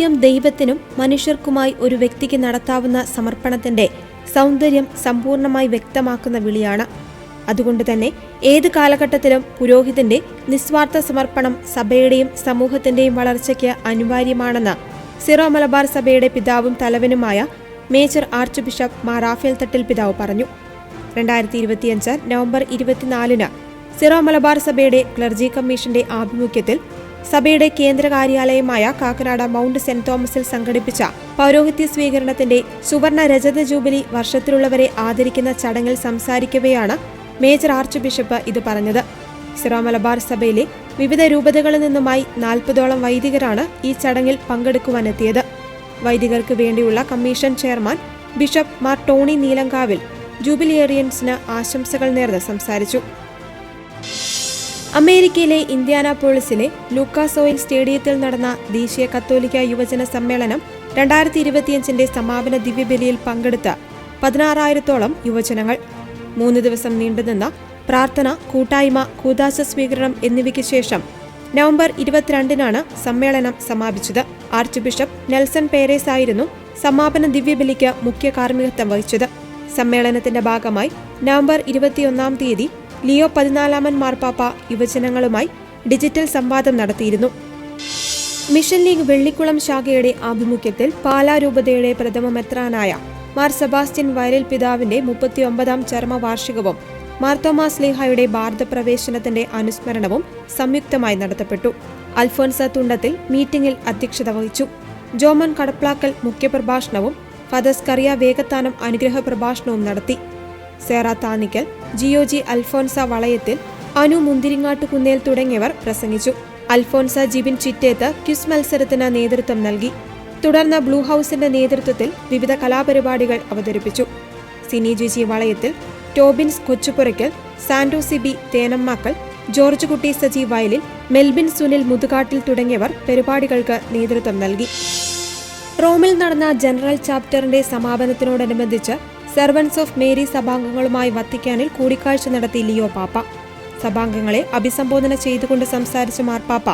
സ്വന്തം ദൈവത്തിനും മനുഷ്യർക്കുമായി ഒരു വ്യക്തിക്ക് നടത്താവുന്ന സമർപ്പണത്തിന്റെ സൗന്ദര്യം സമ്പൂർണമായി വ്യക്തമാക്കുന്ന വിളിയാണ്. അതുകൊണ്ട് തന്നെ ഏത് കാലഘട്ടത്തിലും പുരോഹിതന്റെ നിസ്വാർത്ഥ സമർപ്പണം സഭയുടെയും സമൂഹത്തിന്റെയും വളർച്ചയ്ക്ക് അനിവാര്യമാണെന്ന് സിറോ മലബാർ സഭയുടെ പിതാവും തലവനുമായ major archbishop Mar Raphael Thattil പിതാവ് പറഞ്ഞു. രണ്ടായിരത്തി ഇരുപത്തിയഞ്ച് നവംബർ ഇരുപത്തിനാലിന് സിറോ മലബാർ സഭയുടെ ക്ലർജി കമ്മീഷന്റെ ആഭിമുഖ്യത്തിൽ സഭയുടെ കേന്ദ്ര കാര്യാലയമായ കാക്കനാട് മൗണ്ട് സെന്റ് തോമസിൽ സംഘടിപ്പിച്ച പൗരോഹിത്യ സ്വീകരണത്തിന്റെ സുവർണ രജത ജൂബിലി വർഷത്തിലുള്ളവരെ ആദരിക്കുന്ന ചടങ്ങിൽ സംസാരിക്കവെയാണ് മേജർ ആർച്ച് ബിഷപ്പ് ഇത് പറഞ്ഞത്. സിറോ മലബാർ സഭയിലെ വിവിധ രൂപതകളിൽ നിന്നുമായി നാൽപ്പതോളം വൈദികരാണ് ഈ ചടങ്ങിൽ പങ്കെടുക്കുവാനെത്തിയത്. വൈദികർക്ക് വേണ്ടിയുള്ള commission chairman bishop Mar Tony Neelankavil ജൂബിലിയേറിയൻസിന് ആശംസകൾ നേർന്ന് സംസാരിച്ചു. അമേരിക്കയിലെ ഇന്ത്യാനാപോളിസിലെ ലൂക്കാസ് ഓയിൽ സ്റ്റേഡിയത്തിൽ നടന്ന ദേശീയ കത്തോലിക്ക യുവജന സമ്മേളനം രണ്ടായിരത്തി ഇരുപത്തിയഞ്ചിന്റെ സമാപന ദിവ്യബലിയിൽ പങ്കെടുത്ത പതിനാറായിരത്തോളം യുവജനങ്ങൾ. മൂന്ന് ദിവസം നീണ്ടുനിന്ന പ്രാർത്ഥന കൂട്ടായ്മ കൂതാശ സ്വീകരണം എന്നിവയ്ക്ക് ശേഷം നവംബർ ഇരുപത്തിരണ്ടിനാണ് സമ്മേളനം സമാപിച്ചത്. ആർച്ച് ബിഷപ്പ് നെൽസൺ പേരേസ് ആയിരുന്നു സമാപന ദിവ്യബലിക്ക് മുഖ്യ കാർമ്മികത്വം വഹിച്ചത്. സമ്മേളനത്തിന്റെ ഭാഗമായി നവംബർ ഇരുപത്തിയൊന്നാം തീയതി ലിയോ പതിനാലാമൻ മാർപ്പാപ്പ യുവജനങ്ങളുമായി ഡിജിറ്റൽ സംവാദം നടത്തിയിരുന്നു. മിഷൻ ലീഗ് വെള്ളിക്കുളം ശാഖയുടെ ആഭിമുഖ്യത്തിൽ പാലാ രൂപതയുടെ പ്രഥമ മെത്രാനായ മാർ സെബാസ്റ്റ്യൻ വയലിൽ പിതാവിന്റെ മുപ്പത്തിയൊമ്പതാം ചരമവാർഷികവും മാർത്തോമാസ് ലീഹായുടെ ഭാരതപ്രവേശനത്തിന്റെ അനുസ്മരണവും സംയുക്തമായി നടത്തപ്പെട്ടു. അൽഫോൻസ തുണ്ടത്തിൽ മീറ്റിംഗിൽ അധ്യക്ഷത വഹിച്ചു. ജോമൻ കടപ്ലാക്കൽ മുഖ്യപ്രഭാഷണവും ഫദസ് കറിയ വേഗത്താനം അനുഗ്രഹ പ്രഭാഷണവും നടത്തി. സേറ താനിക്കൽ ജിയോജി അൽഫോൻസ വളയത്തിൽ അനു മുന്തിരിങ്ങാട്ടുകുന്നേൽ തുടങ്ങിയവർ പ്രസംഗിച്ചു. അൽഫോൻസ ജിബിൻ ചിറ്റേത്ത് ക്വിസ് മത്സരത്തിന് നേതൃത്വം നൽകി. തുടർന്ന് ബ്ലൂ ഹൌസിന്റെ നേതൃത്വത്തിൽ വിവിധ കലാപരിപാടികൾ അവതരിപ്പിച്ചു. സിനി ജിജി വളയത്തിൽ ടോബിൻസ് കൊച്ചുപുറയ്ക്കൽ സാന്റോ സിബി തേനമ്മാക്കൽ ജോർജ് കുട്ടി സജി വയലിൽ മെൽബിൻ സുനിൽ മുതുകാട്ടിൽ തുടങ്ങിയവർ പരിപാടികൾക്ക് നേതൃത്വം നൽകി. റോമിൽ നടന്ന ജനറൽ ചാപ്റ്ററിന്റെ സമാപനത്തിനോടനുബന്ധിച്ച് സെർവൻസ് ഓഫ് മേരി സഭാംഗങ്ങളുമായി വത്തിക്കാനിൽ കൂടിക്കാഴ്ച നടത്തി ലിയോ പാപ്പ. സഭാംഗങ്ങളെ അഭിസംബോധന ചെയ്തുകൊണ്ട് സംസാരിച്ച മാർപ്പാപ്പ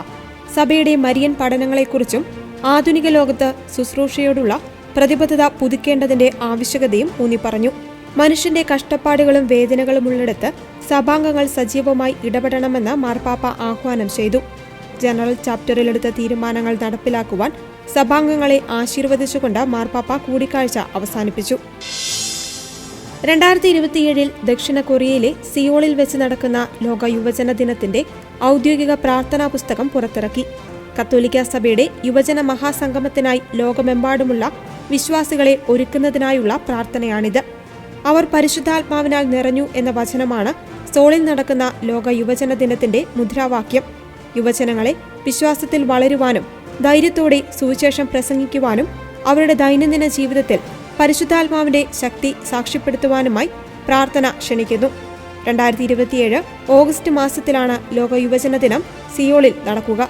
സഭയുടെ മരിയൻ പഠനങ്ങളെക്കുറിച്ചും ആധുനിക ലോകത്ത് ശുശ്രൂഷയോടുള്ള പ്രതിബദ്ധത പുതുക്കേണ്ടതിന്റെ ആവശ്യകതയും ഊന്നി പറഞ്ഞു മനുഷ്യന്റെ കഷ്ടപ്പാടുകളും വേദനകളും ഉള്ളിടത്ത് സഭാംഗങ്ങൾ സജീവമായി ഇടപെടണമെന്ന് മാർപ്പാപ്പ ആഹ്വാനം ചെയ്തു. ജനറൽ ചാപ്റ്ററിലെടുത്ത തീരുമാനങ്ങൾ നടപ്പിലാക്കുവാൻ സഭാംഗങ്ങളെ ആശീർവദിച്ചുകൊണ്ട് മാർപ്പാപ്പ കൂടിക്കാഴ്ച അവസാനിപ്പിച്ചു. രണ്ടായിരത്തി ഇരുപത്തിയേഴിൽ ദക്ഷിണ കൊറിയയിലെ സിയോളിൽ വെച്ച് നടക്കുന്ന ലോക യുവജന ദിനത്തിന്റെ ഔദ്യോഗിക പ്രാർത്ഥനാ പുസ്തകം പുറത്തിറക്കി. കത്തോലിക്ക സഭയുടെ യുവജന മഹാസംഗമത്തിനായി ലോകമെമ്പാടുമുള്ള വിശ്വാസികളെ ഒരുക്കുന്നതിനായുള്ള പ്രാർത്ഥനയാണിത്. അവർ പരിശുദ്ധാത്മാവിനാൽ നിറഞ്ഞു എന്ന വചനമാണ് സോളിൽ നടക്കുന്ന ലോക യുവജന ദിനത്തിന്റെ മുദ്രാവാക്യം. യുവജനങ്ങളെ വിശ്വാസത്തിൽ വളരുവാനും ധൈര്യത്തോടെ സുവിശേഷം പ്രസംഗിക്കുവാനും അവരുടെ ദൈനംദിന ജീവിതത്തിൽ പരിശുദ്ധാത്മാവിന്റെ ശക്തി സാക്ഷ്യപ്പെടുത്തുവാനുമായി പ്രാർത്ഥന ക്ഷണിക്കുന്നു. രണ്ടായിരത്തി ഇരുപത്തിയേഴ് ഓഗസ്റ്റ് മാസത്തിലാണ് ലോക യുവജന ദിനം സിയോളിൽ നടക്കുക.